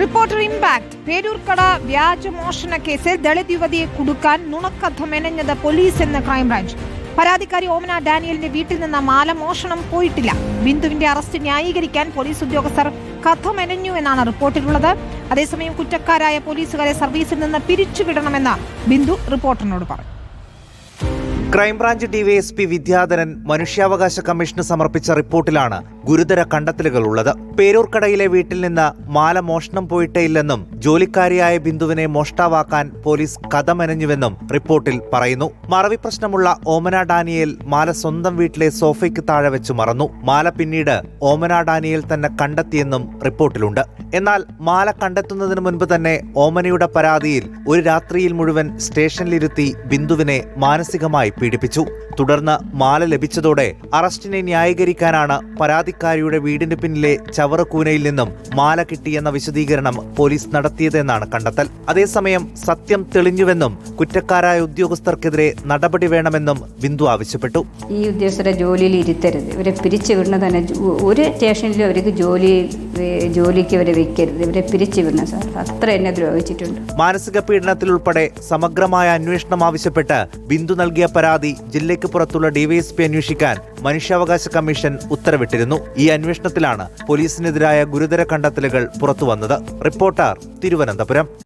Reporter impact. Peroorkada വ്യാജമോഷണ കേസിൽ ദളിത് യുവതിയെ കുടുക്കാൻ നുണക്കഥ മെനഞ്ഞത് police എന്ന് ക്രൈംബ്രാഞ്ച്. പരാതിക്കാരി ഓമന ഡാനിയലിന്റെ വീട്ടിൽ നിന്ന് മാല മോഷണം പോയിട്ടില്ല. ബിന്ദുവിന്റെ അറസ്റ്റ് ന്യായീകരിക്കാൻ പോലീസ് ഉദ്യോഗസ്ഥർ കഥ മെനഞ്ഞു എന്നാണ് റിപ്പോർട്ടിലുള്ളത്. അതേസമയം കുറ്റക്കാരായ പോലീസുകാരെ സർവീസിൽ നിന്ന് പിരിച്ചുവിടണമെന്ന് ബിന്ദു റിപ്പോർട്ടറിനോട് പറഞ്ഞു. ക്രൈംബ്രാഞ്ച് ഡിവൈഎസ്പി വിദ്യാധരൻ മനുഷ്യാവകാശ കമ്മീഷന് സമർപ്പിച്ച റിപ്പോർട്ടിലാണ് ഗുരുതര കണ്ടെത്തലുകൾ ഉള്ളത് പേരൂർക്കടയിലെ വീട്ടിൽ നിന്ന് മാല മോഷണം പോയിട്ടേയില്ലെന്നും ജോലിക്കാരിയായ ബിന്ദുവിനെ മോഷ്ടാവാക്കാൻ പോലീസ് കഥ മെനഞ്ഞുവെന്നും റിപ്പോർട്ടിൽ പറയുന്നു. മറവി പ്രശ്നമുള്ള ഓമന ഡാനിയേൽ മാല സ്വന്തം വീട്ടിലെ സോഫയ്ക്ക് താഴെ വെച്ച് മറന്നു. മാല പിന്നീട് ഓമന ഡാനിയേൽ തന്നെ കണ്ടെത്തിയെന്നും റിപ്പോർട്ടിലുണ്ട്. എന്നാൽ മാല കണ്ടെത്തുന്നതിന് മുൻപ് തന്നെ ഓമനയുടെ പരാതിയിൽ ഒരു രാത്രിയിൽ മുഴുവൻ സ്റ്റേഷനിലിരുത്തി ബിന്ദുവിനെ മാനസികമായി പീഡിപ്പിച്ചു. തുടർന്ന് മാല ലഭിച്ചതോടെ അറസ്റ്റിനെ ന്യായീകരിക്കാനാണ് പരാതിക്കാരിയുടെ വീടിന് പിന്നിലെ ചവറക്കൂനയിൽ നിന്നും മാല കിട്ടിയെന്ന വിശദീകരണം പോലീസ് നടത്തിയതെന്നാണ് കണ്ടെത്തൽ. അതേസമയം സത്യം തെളിഞ്ഞുവെന്നും കുറ്റക്കാരായ ഉദ്യോഗസ്ഥർക്കെതിരെ നടപടി വേണമെന്നും ബിന്ദു ആവശ്യപ്പെട്ടു. ഈ ഉദ്യോഗസ്ഥരെ ജോലിയിൽ ഇരുത്തരുത്. ഇവരെ പിരിച്ചു വിടണ തന്നെ ഒരു സ്റ്റേഷനിലും അവർക്ക് ജോലി ജോലിക്ക് ഇവരെ വെക്കരുത്. ഇവരെ പിരിച്ചു വിടണം സാർ. അത്ര എന്നെ ദ്രോഹിച്ചിട്ടുണ്ട്. മാനസിക പീഡനത്തിൽ പീഡനത്തിലുൾപ്പെടെ സമഗ്രമായ അന്വേഷണം ആവശ്യപ്പെട്ട് ബിന്ദു നൽകിയ പരാതി ജില്ലയ്ക്ക് പുറത്തുള്ള ഡിവൈഎസ്പി അന്വേഷിക്കാൻ മനുഷ്യാവകാശ കമ്മീഷൻ ഉത്തരവിട്ടിരുന്നു. ഈ അന്വേഷണത്തിലാണ് പോലീസിനെതിരായ ഗുരുതര കണ്ടെത്തലുകൾ പുറത്തുവന്നത്. റിപ്പോർട്ടർ തിരുവനന്തപുരം.